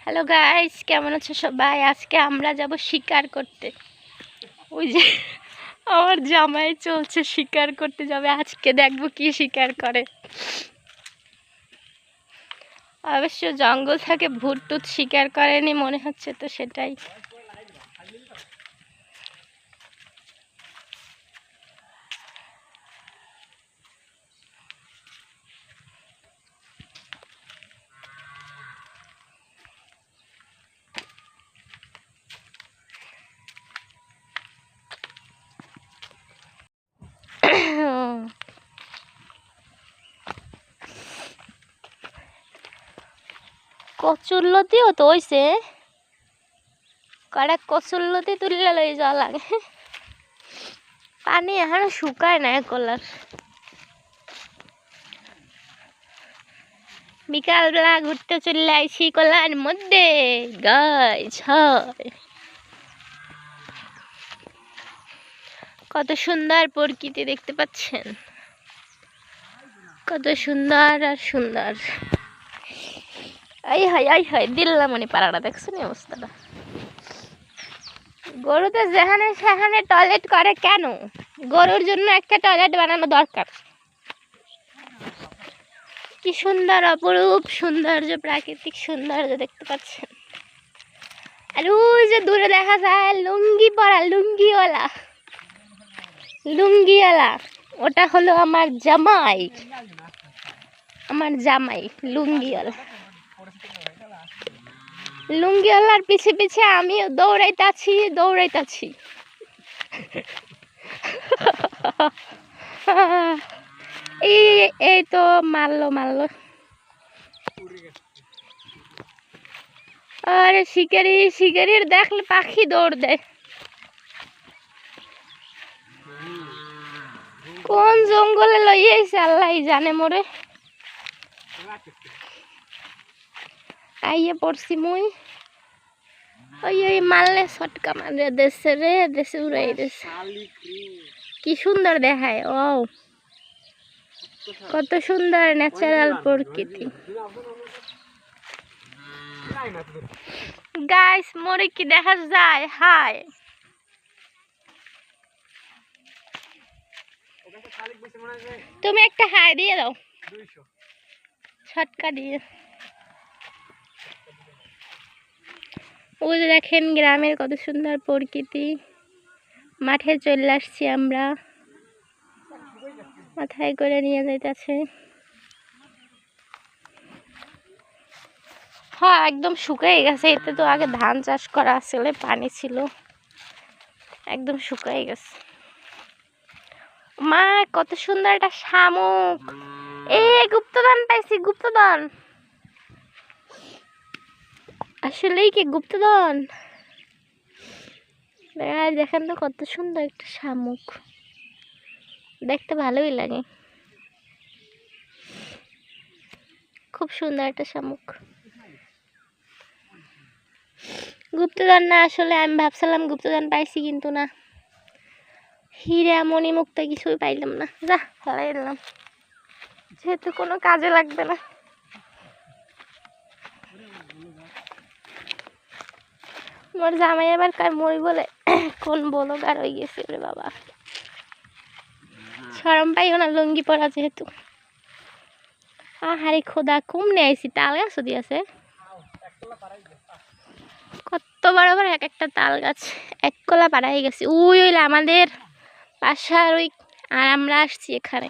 Hello guys কেমন আছো সবাই? আজকে আমরা যাব শিকার করতে। ওই যে, আমার জামাই চলছে শিকার করতে যাবে। আজকে দেখব কি শিকার করে। অবশ্য জঙ্গল থাকে ভূত টুত শিকার করেনি, মনে হচ্ছে তো সেটাই। কচুরলতিও তো হইছে। কড়া কচুরলতি তুললে লই যাওয়া লাগে। পানি এখনও শুকায় না কলার বিকালবেলা ঘুরতে চলে আইছি কলার মধ্যে। গাছ হয়। কত সুন্দর প্রকৃতি দেখতে পাচ্ছেন। কত সুন্দর আর সুন্দর। এই হয় এই হয় দিল্লা মনে পাড়াটা দেখছেন এই অবস্থাটা? গরুতে যেখানে সেখানে টয়লেট করে কেন? গরুর জন্য একটা টয়লেট বানানো দরকার। কি সুন্দর, অপরূপ সৌন্দর্য, প্রাকৃতিক সৌন্দর্য দেখতে পাচ্ছেন। আর ওই যে দূরে দেখা যায় লুঙ্গি পরা, লুঙ্গিওয়ালা। লুঙ্গিওয়ালা, ওটা হলো আমার জামাই। আমার জামাই, লুঙ্গিওয়ালা। লুঙ্গিওয়ালার পিছে পিছে আমিও দৌড়াইতাছি দৌড়াইতাছি। এই তো মারলো মারলো। আরে শিকারি, শিকারির দেখলে পাখি দৌড় দেয়। কোন জঙ্গলে লইয়াছে আল্লাহ জানে মোরে। আইয়ে পড়ছি মুই। ওই ওই মারলে ছটকা মারে দেশে রে দেশে উড়াই দেশে। কি? সুন্দর দেখায় ও কত সুন্দর ন্যাচারাল প্রকৃতি। গাইস মোরে কি দেখা যায়? হাই তুমি একটা হাই দিয়ে দাও। ছটকা দিয়ে। ওই দেখেন গ্রামের কত সুন্দর প্রকৃতি। মাঠে চলে আসছি আমরা। মাথায় করে নিয়ে যাইতেছে। হ্যাঁ একদম শুকাই গেছে। এতে তো আগে ধান চাষ করা আসলে পানি ছিল। একদম শুকাই গেছে। মা, কত সুন্দর একটা শামুক। এ গুপ্তদান পাইছি গুপ্তদান আসলেই কি গুপ্তধন? দেখেন তো কত সুন্দর একটা শামুক। দেখতে ভালোই লাগে। খুব সুন্দর একটা শামুক। গুপ্তধন না, আসলে আমি ভাবছিলাম গুপ্তধন পাইছি কিন্তু না। হিরে মণি মুক্তা কিছুই পাইলাম না। যা ফেলাই দিলাম যেহেতু কোনো কাজে লাগবে না। মোর জামাই আবার কার মই বলে কোন বলো গার হয়ে গেছে রে বাবা। সরম পাইও না লুঙ্গি পরা যেহেতু। আহারে খোদা, কম নিয়ে আইসি তাল গাছ দিয়েছে কত বড় বড় এক একটা তাল গাছ, এক কলা পাড়াই গেছে। ওই ওইলে আমাদের বাসার ওই, আর আমরা আসছি এখানে।